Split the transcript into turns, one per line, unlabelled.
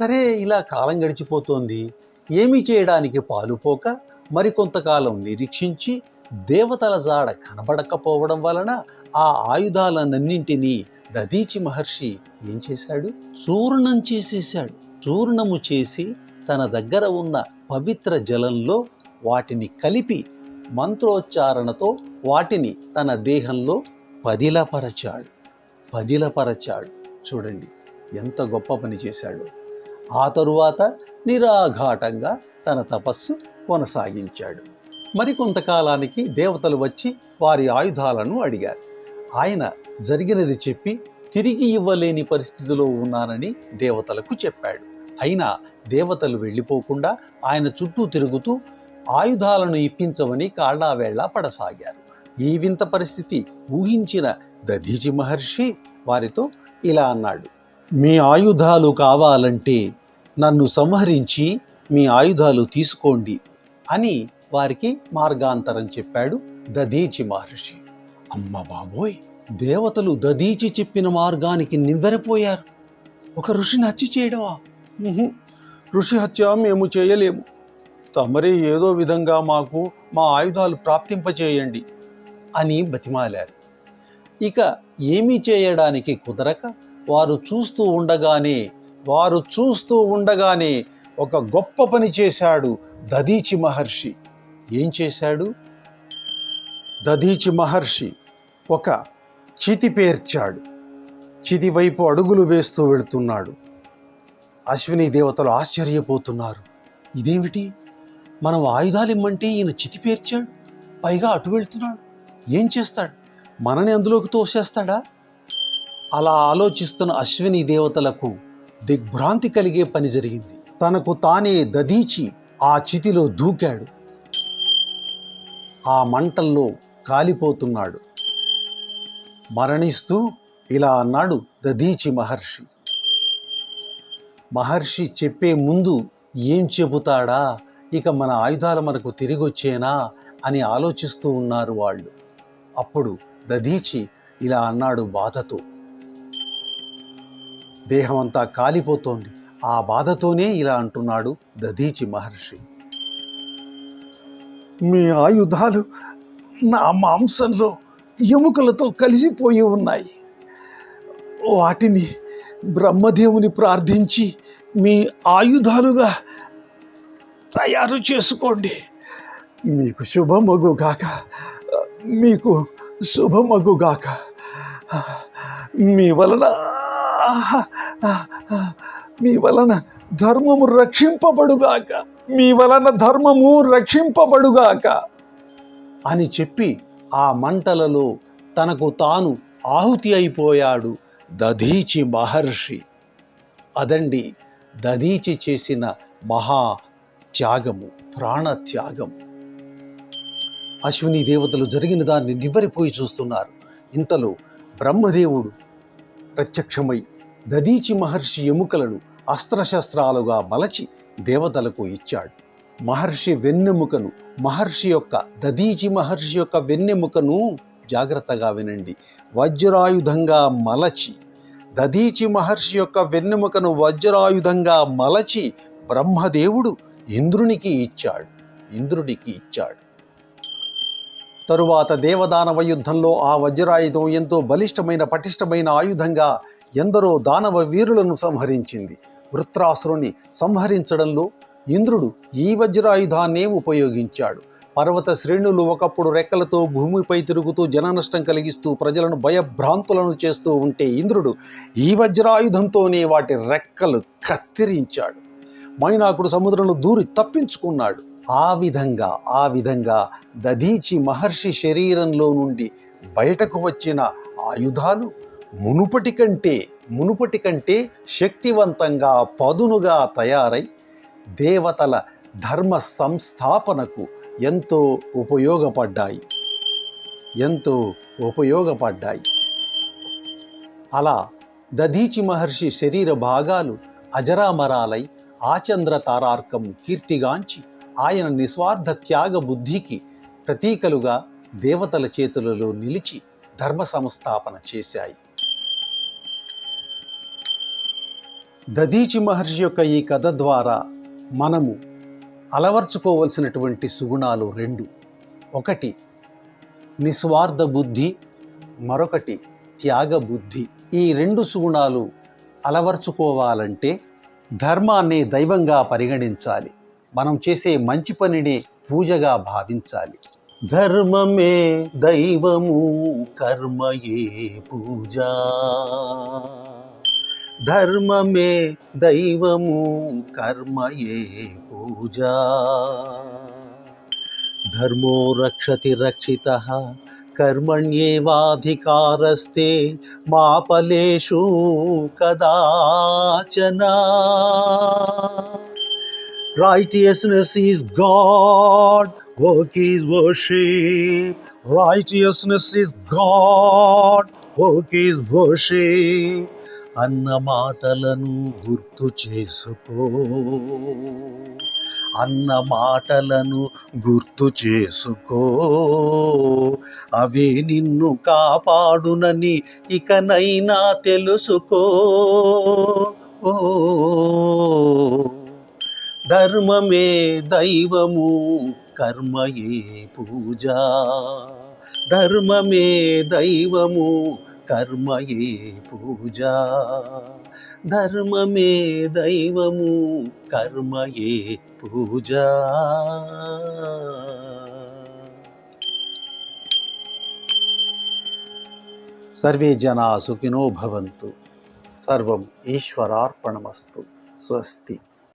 సరే ఇలా కాలం గడిచిపోతోంది. ఏమీ చేయడానికి పాలుపోక మరికొంతకాలం నిరీక్షించి దేవతల జాడ కనబడకపోవడం వలన ఆ ఆయుధాలన్నింటినీ దదీచి మహర్షి ఏం చేశాడు? చూర్ణం చేసేశాడు. చూర్ణము చేసి తన దగ్గర ఉన్న పవిత్ర జలంలో వాటిని కలిపి మంత్రోచ్చారణతో వాటిని తన దేహంలో పదిలపరచాడు. పదిలపరచాడు. చూడండి ఎంత గొప్ప పని చేశాడు. ఆ తరువాత నిరాఘాటంగా తన తపస్సు కొనసాగించాడు. మరికొంతకాలానికి దేవతలు వచ్చి వారి ఆయుధాలను అడిగారు. ఆయన జరిగినది చెప్పి తిరిగి ఇవ్వలేని పరిస్థితిలో ఉన్నానని దేవతలకు చెప్పాడు. అయినా దేవతలు వెళ్ళిపోకుండా ఆయన చుట్టూ తిరుగుతూ ఆయుధాలను ఇప్పించమని కాళ్ళావేళ్ళా పడసాగారు. ఈ వింత పరిస్థితి ఊహించిన దధీచి మహర్షి వారితో ఇలా అన్నాడు. మీ ఆయుధాలు కావాలంటే నన్ను సంహరించి మీ ఆయుధాలు తీసుకోండి అని వారికి మార్గాంతరం చెప్పాడు దదీచి మహర్షి. అమ్మ బాబోయ్ దేవతలు దదీచి చెప్పిన మార్గానికి నివ్వెరపోయారు. ఒక ఋషిని హత్య చేయడమా? ఋషి హత్య మేము చేయలేము. తమరే ఏదో విధంగా మాకు మా ఆయుధాలు ప్రాప్తింపచేయండి అని బతిమాలారు. ఇక ఏమీ చేయడానికి కుదరక వారు చూస్తూ ఉండగానే వారు చూస్తూ ఉండగానే ఒక గొప్ప పని చేశాడు దదీచి మహర్షి. ఏం చేశాడు? దదీచి మహర్షి ఒక చితి పేర్చాడు. చితి వైపు అడుగులు వేస్తూ వెళుతున్నాడు. అశ్విని దేవతలు ఆశ్చర్యపోతున్నారు. ఇదేమిటి? మనం ఆయుధాలు ఇమ్మంటే ఈయన చితి పేర్చాడు? పైగా అటు వెళ్తున్నాడు. ఏం చేస్తాడు? మనని అందులోకి తోసేస్తాడా? అలా ఆలోచిస్తున్న అశ్విని దేవతలకు దిగ్భ్రాంతి కలిగే పని జరిగింది. తనకు తానే దదీచి ఆ చితిలో దూకాడు. ఆ మంటల్లో కాలిపోతున్నాడు. మరణిస్తూ ఇలా అన్నాడు దదీచి మహర్షి. మహర్షి చెప్పే ముందు ఏం చెబుతాడా? ఇక మన ఆయుధాలు మనకు తిరిగి వచ్చేనా అని ఆలోచిస్తూ ఉన్నారు వాళ్ళు. అప్పుడు దదీచి ఇలా అన్నాడు బాధతో. దేహమంతా కాలిపోతోంది. ఆ బాధతోనే ఇలా అంటున్నాడు దదీచి మహర్షి. మీ ఆయుధాలు నా మాంసంలో ఎముకలతో కలిసిపోయి ఉన్నాయి. వాటిని బ్రహ్మదేవుని ప్రార్థించి మీ ఆయుధాలుగా తయారు చేసుకోండి. మీకు శుభమగుగాక మీకు శుభమగుగాక మీ వలన మీ వలన ధర్మము రక్షింపబడుగాక. మీ వలన ధర్మము రక్షింపబడుగాక. అని చెప్పి ఆ మంటలలో తనకు తాను ఆహుతి అయిపోయాడు దధీచి మహర్షి. అదండి దధీచి చేసిన మహా త్యాగము ప్రాణ త్యాగం అశ్విని దేవతలు జరిగిన దాన్ని నివ్వరిపోయి చూస్తున్నారు. ఇంతలో బ్రహ్మదేవుడు ప్రత్యక్షమై దదీచి మహర్షి ఎముకలను అస్త్రశస్త్రాలుగా మలచి దేవతలకు ఇచ్చాడు. మహర్షి వెన్నెముకను మహర్షి యొక్క దదీచి మహర్షి యొక్క వెన్నెముకను జాగ్రత్తగా వినండి. వజ్రాయుధంగా మలచి దదీచి మహర్షి యొక్క వెన్నెముకను వజ్రాయుధంగా మలచి బ్రహ్మదేవుడు ఇంద్రునికి ఇచ్చాడు. ఇంద్రుడికి ఇచ్చాడు. తరువాత దేవదానవ యుద్ధంలో ఆ వజ్రాయుధం ఎంతో బలిష్టమైన పటిష్టమైన ఆయుధంగా ఎందరో దానవ వీరులను సంహరించింది. వృత్రాసురుని సంహరించడంలో ఇంద్రుడు ఈ వజ్రాయుధాన్నే ఉపయోగించాడు. పర్వత శ్రేణులు ఒకప్పుడు రెక్కలతో భూమిపై తిరుగుతూ జననష్టం కలిగిస్తూ ప్రజలను భయభ్రాంతులను చేస్తూ ఉంటే ఇంద్రుడు ఈ వజ్రాయుధంతోనే వాటి రెక్కలు కత్తిరించాడు. మైనాకుడు సముద్రంలో దూరి తప్పించుకున్నాడు. ఆ విధంగా ఆ విధంగా దధీచి మహర్షి శరీరంలో నుండి బయటకు వచ్చిన ఆయుధాలు మునుపటి కంటే మునుపటి కంటే శక్తివంతంగా పదునుగా తయారై దేవతల ధర్మ సంస్థాపనకు ఎంతో ఉపయోగపడ్డాయి. ఎంతో ఉపయోగపడ్డాయి. అలా దధీచి మహర్షి శరీర భాగాలు అజరామరాలై ఆచంద్ర తారార్కం కీర్తిగాంచి ఆయన నిస్వార్థ త్యాగ బుద్ధికి ప్రతీకలుగా దేవతల చేతులలో నిలిచి ధర్మ సంస్థాపన చేశాయి. దదీచి మహర్షి యొక్క ఈ కథ ద్వారా మనము అలవర్చుకోవలసినటువంటి సుగుణాలు రెండు. ఒకటి నిస్వార్థ బుద్ధి మరొకటి త్యాగ బుద్ధి. ఈ రెండు సుగుణాలు అలవర్చుకోవాలంటే ధర్మాన్ని దైవంగా పరిగణించాలి. మనం చేసే మంచి పనిని పూజగా భావించాలి. ధర్మమే దైవము కర్మయే పూజ. ధర్మమే దైవము కర్మయే పూజ. ధర్మో రక్షతి రక్షిత కర్మణ్యేవాధికారస్తే మా ఫలేషు Righteousness is God, work is worship. Righteousness is God, work is worship. అన్న మాటలను గుర్తు చేసుకో అన్న మాటలను గుర్తు చేసుకో అవే నిన్ను కాపాడునని ఇకనైనా తెలుసుకో ఓ ధర్మమే దైవము కర్మయే పూజ. ధర్మమే దైవము కర్మయే పూజ. ధర్మమే దైవము కర్మయే పూజ. సర్వే జనా సుఖినో భవంతు. సర్వం ఈశ్వరార్పణమస్తు. స్వస్తి.